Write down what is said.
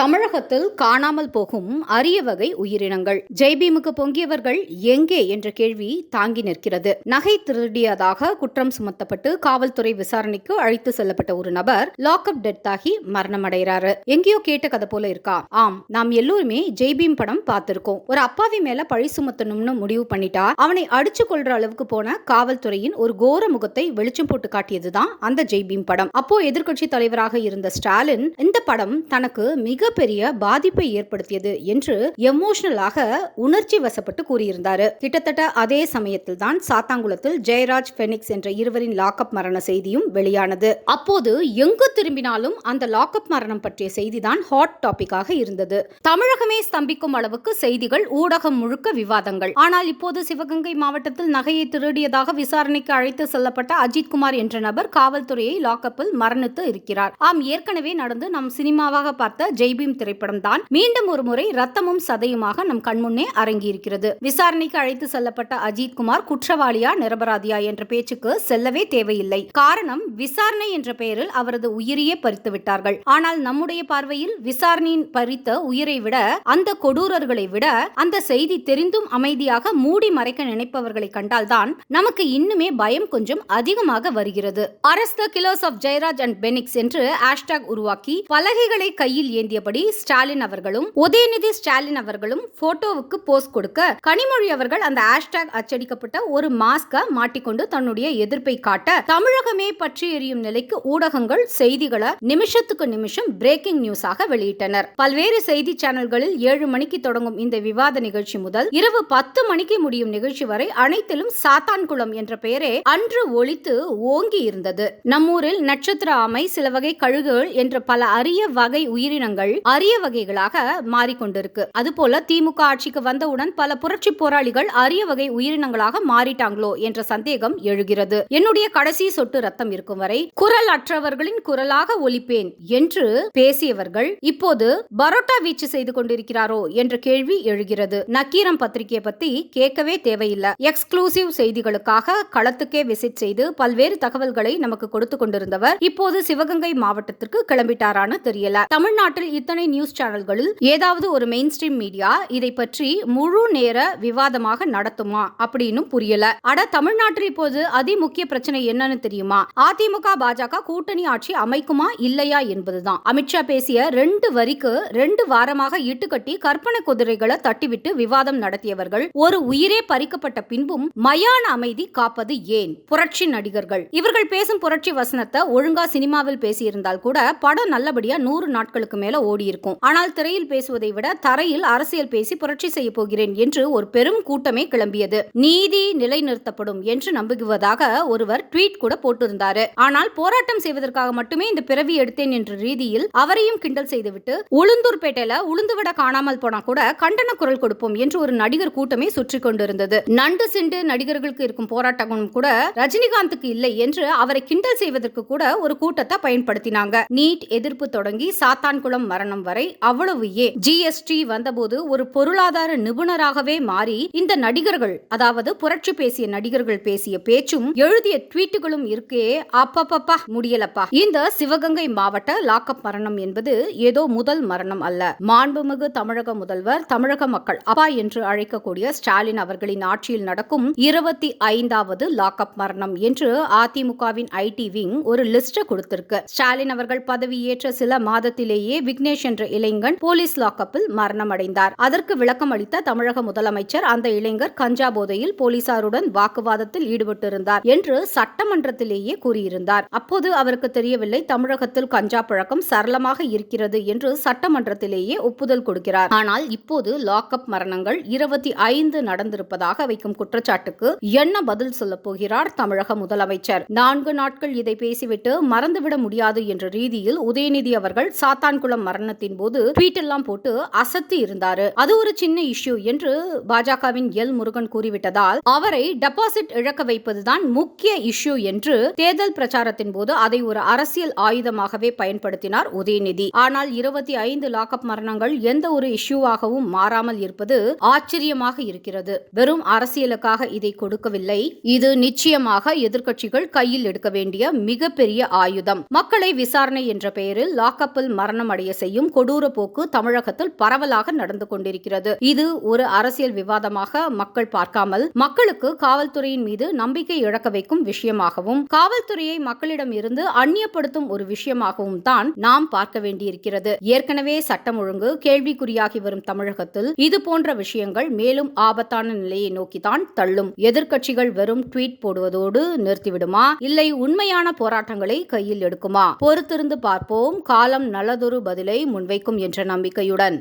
தமிழகத்தில் காணாமல் போகும் அரிய வகை உயிரினங்கள். ஜெய்பீமுக்கு பொங்கியவர்கள் எங்கே என்ற கேள்வி தாங்கி நிற்கிறது. நகை திருடியதாக குற்றம் சுமத்தப்பட்டு காவல்துறை விசாரணைக்கு அழைத்து செல்லப்பட்ட ஒரு நபர் லாக்அப் டெத் ஆகி மரணமடைகிறாரு. எங்கேயோ கேட்ட கதை போல இருக்கா? ஆம் நாம் எல்லோருமே ஜெய்பீம் படம் பார்த்திருக்கோம். ஒரு அப்பாவி மேல பழி சுமத்தணும்னு முடிவு பண்ணிட்டா அவனை அடிச்சு கொள்ற அளவுக்கு போன காவல்துறையின் ஒரு கோர முகத்தை வெளிச்சம் போட்டு காட்டியதுதான் அந்த ஜெய்பீம் படம். அப்போ எதிர்க்கட்சி தலைவராக இருந்த ஸ்டாலின் இந்த படம் தனக்கு மிக மிகப்பெரிய பாதிப்பை ஏற்படுத்தியது என்று எமோஷனலாக உணர்ச்சி வசப்பட்டு கூறியிருந்தாரு. கிட்டத்தட்ட அதே சமயத்தில் தான் சாத்தாங்குளத்தில் ஜெயராஜ் பெனிக்ஸ் என்ற இருவரின் லாக்அப் மரண செய்தியும் வெளியானது. அப்போது எங்கு திரும்பினாலும் அந்த லாக்அப் மரணம் பற்றிய செய்திதான் ஹாட் டாபிக்காக இருந்தது. தமிழகமே ஸ்தம்பிக்கும் அளவுக்கு செய்திகள் ஊடகம் முழுக்க விவாதங்கள். ஆனால் இப்போது சிவகங்கை மாவட்டத்தில் நகையை திருடியதாக விசாரணைக்கு அழைத்து செல்லப்பட்ட அஜித் குமார் என்ற நபர் காவல்துறையை லாக்அப்பில் மரணித்து இருக்கிறார். ஆம் ஏற்கனவே நடந்து நம் சினிமாவாக பார்த்த ஜெய்பீம் திரைப்படம் தான் மீண்டும் ஒரு முறை ரத்தமும் சதையுமாக நம் கண்முன்னே அரங்கியிருக்கிறது. விசாரணைக்கு அழைத்து செல்லப்பட்ட அஜித் குமார் குற்றவாளியா நிரபராதியா என்ற பேச்சுக்கு செல்லவே தேவையில்லை. காரணம் விசாரணை என்ற பெயரில் அவரது உயிரையே பறித்து விட்டார்கள். ஆனால் நம்முடைய பார்வையில் விசாரணையின் பறித்த உயிரை விட அந்த கொடூரர்களை விட அந்த செய்தி தெரிந்தும் அமைதியாக மூடி மறைக்க நினைப்பவர்களை கண்டால்தான் நமக்கு இன்னுமே பயம் கொஞ்சம் அதிகமாக வருகிறது. Arrest the killers of Jayaraj and Bennix என்று ஹேஷ்டாக் உருவாக்கி பலகைகளை கையில் ஏந்திய கூறியபடி ஸ்டாலின் அவர்களும் உதயநிதி ஸ்டாலின் அவர்களும் போட்டோவுக்கு போஸ்ட் கொடுக்க கனிமொழி அவர்கள் அந்த ஹேஷ்டாக் அச்சடிக்கப்பட்ட ஒரு மாஸ்க மாட்டிக்கொண்டு தன்னுடைய எதிர்ப்பை காட்ட தமிழகமே பற்றி எரியும் நிலைக்கு ஊடகங்கள் செய்திகளை நிமிஷத்துக்கு நிமிஷம் பிரேக்கிங் நியூஸாக வெளியிட்டனர். பல்வேறு செய்தி சேனல்களில் ஏழு மணிக்கு தொடங்கும் இந்த விவாத நிகழ்ச்சி முதல் இரவு பத்து மணிக்கு முடியும் நிகழ்ச்சி வரை அனைத்திலும் சாத்தான்குளம் என்ற பெயரே அன்று ஒழித்து ஓங்கி இருந்தது. நம்மூரில் நட்சத்திர ஆமை சில வகை கழுகுகள் என்ற பல அரிய வகை உயிரினங்கள் அரிய வகைகளாக மாறிக்கொண்டிருக்கு. அதுபோல திமுக ஆட்சிக்கு வந்தவுடன் பல புரட்சி போராளிகள் அரிய வகை உயிரினங்களாக மாறிட்டாங்களோ என்ற சந்தேகம் எழுகிறது. என்னுடைய கடைசி சொட்டு ரத்தம் இருக்கும் வரை குரல் அற்றவர்களின் குரலாக ஒலிப்பேன் என்று பேசியவர்கள் இப்போது பரோட்டா வீச்சு செய்து கொண்டிருக்கிறாரோ என்ற கேள்வி எழுகிறது. நக்கீரம் பத்திரிகையை பத்தி கேட்கவே தேவையில்லை. எக்ஸ்க்ளூசிவ் செய்திகளுக்காக களத்துக்கே விசிட் செய்து பல்வேறு தகவல்களை நமக்கு கொடுத்து கொண்டிருந்தவர் இப்போது சிவகங்கை மாவட்டத்திற்கு கிளம்பிட்டாரான்னு தெரியல. தமிழ்நாட்டில் இத்தனை நியூஸ் சேனல்களில் ஏதாவது ஒரு மெயின் ஸ்ட்ரீம் மீடியா இதை பற்றி முழு நேர விவாதமாக நடத்துமா அப்படின்னு புரியல. அட தமிழ்நாட்டில் இப்போது அதிமுக்கிய பிரச்சனை என்னன்னு தெரியுமா? அதிமுக பாஜக கூட்டணி ஆட்சி அமைக்குமா இல்லையா என்பதுதான். அமித்ஷா பேசிய ரெண்டு வரிக்கு ரெண்டு வாரமாக இட்டுக்கட்டி கற்பனை குதிரைகளை தட்டிவிட்டு விவாதம் நடத்தியவர்கள் ஒரு உயிரே பறிக்கப்பட்ட பின்பும் மயான அமைதி காப்பது ஏன்? புரட்சி நடிகர்கள். இவர்கள் பேசும் புரட்சி வசனத்தை ஒழுங்கா சினிமாவில் பேசியிருந்தால் கூட படம் நல்லபடியா நூறு நாட்களுக்கு மேல ஓடி இருக்கும் ஆனால் திரையில் பேசுவதை விட தரையில் அரசியல் பேசி புரட்சி செய்ய போகிறேன் என்று ஒரு பெரும் கூட்டமே கிளம்பியது. நீதி நிலைநிறுத்தப்படும் என்று நம்புவதாக ஒருவர் ட்வீட் கூட போட்டிருந்தாரு. ஆனால் போராட்டம் செய்வதற்காக மட்டுமே இந்த பிறவி எடுத்தேன் என்ற ரீதியில் அவரையும் கிண்டல் செய்துவிட்டு உளுந்தூர்பேட்டையில உளுந்துவிட காணாமல் போனா கூட கண்டன குரல் கொடுப்போம் என்று ஒரு நடிகர் கூட்டமே சுற்றி கொண்டிருந்தது. நண்டு சிண்டு நடிகர்களுக்கு இருக்கும் போராட்டம் கூட ரஜினிகாந்துக்கு இல்லை என்று அவரை கிண்டல் செய்வதற்கு கூட ஒரு கூட்டத்தை பயன்படுத்தினாங்க. நீட் எதிர்ப்பு தொடங்கி சாத்தான்குளம் காரணம் வரை அவ்வளவு ஏன்? ஜிஎஸ்டி வந்தபோது ஒரு பொருளாதார நிபுணராகவே மாறி இந்த நடிகர்கள் அதாவது புரட்சி பேசிய நடிகர்கள் பேசிய பேச்சும் எழுதிய ட்வீட்டுகளும் இருக்கே அப்பப்பப்பா முடியலப்பா. இந்த சிவகங்கை மாவட்ட லாக்அப் மரணம் என்பது ஏதோ முதல் மரணம் அல்ல. மாண்புமிகு தமிழக முதல்வர் தமிழக மக்கள் அப்பா என்று அழைக்கக்கூடிய ஸ்டாலின் அவர்களின் ஆட்சியில் நடக்கும் இருபத்தி ஐந்தாவது லாக்அப் மரணம் என்று அதிமுகவின் ஐடி விங் ஒரு லிஸ்ட் கொடுத்திருக்கு. ஸ்டாலின் அவர்கள் பதவியேற்ற சில மாதத்திலேயே விக்னேஷ் என்ற இளைஞன் போலீஸ் லாக்அப்பில் மரணமடைந்தார். அதற்கு விளக்கம் அளித்த தமிழக முதலமைச்சர் அந்த இளைஞர் கஞ்சா போதையில் போலீசாருடன் வாக்குவாதத்தில் ஈடுபட்டிருந்தார் என்று சட்டமன்றத்திலேயே கூறியிருந்தார். அப்போது அவருக்கு தெரியவில்லை தமிழகத்தில் கஞ்சா பழக்கம் சரளமாக இருக்கிறது என்று சட்டமன்றத்திலேயே ஒப்புதல் கொடுக்கிறார். ஆனால் இப்போது லாக்அப் மரணங்கள் இருபத்தி ஐந்து நடந்திருப்பதாக வைக்கும் குற்றச்சாட்டுக்கு என்ன பதில் சொல்ல போகிறார் தமிழக முதலமைச்சர்? நான்கு நாட்கள் இதை பேசிவிட்டு மறந்துவிட முடியாது என்ற ரீதியில் உதயநிதி அவர்கள் சாத்தான்குளம் மரணத்தின் போது ட்வீட் எல்லாம் போட்டு அசத்தி இருந்தாரு. அது ஒரு சின்ன இஷ்யூ என்று பாஜகவின் எல் முருகன் கூறிவிட்டதால் அவரை டெபாசிட் இழக்க வைப்பதுதான் முக்கிய இஷ்யூ என்று தேர்தல் பிரச்சாரத்தின் போது அதை ஒரு அரசியல் ஆயுதமாகவே பயன்படுத்தினார் உதயநிதி. ஆனால் இருபத்தி ஐந்து லாக்அப் மரணங்கள் எந்த ஒரு இஷ்யூவாகவும் மாறாமல் இருப்பது ஆச்சரியமாக இருக்கிறது. வெறும் அரசியலுக்காக இதை கொடுக்கவில்லை. இது நிச்சயமாக எதிர்க்கட்சிகள் கையில் எடுக்க வேண்டிய மிகப்பெரிய ஆயுதம். மக்களை விசாரணை என்ற பெயரில் லாக்அப்பில் மரணம் அடைய செய்ய செய்யும் கொடூர போக்கு தமிழகத்தில் பரவலாக நடந்து கொண்டிருக்கிறது. இது ஒரு அரசியல் விவாதமாக மக்கள் பார்க்காமல் மக்களுக்கு காவல்துறையின் மீது நம்பிக்கை இழக்க வைக்கும் விஷயமாகவும் காவல்துறையை மக்களிடம் இருந்து அந்நியப்படுத்தும் ஒரு விஷயமாகவும் தான் நாம் பார்க்க வேண்டியிருக்கிறது. ஏற்கனவே சட்டம் ஒழுங்கு கேள்விக்குறியாகி வரும் தமிழகத்தில் இது போன்ற விஷயங்கள் மேலும் ஆபத்தான நிலையை நோக்கித்தான் தள்ளும். எதிர்க்கட்சிகள் வெறும் ட்வீட் போடுவதோடு நிறுத்திவிடுமா? இல்லை உண்மையான போராட்டங்களை கையில் எடுக்குமா? பொறுத்திருந்து பார்ப்போம். காலம் நல்லதொரு பதிலை முன்வைக்கும் என்ற நம்பிக்கையுடன்.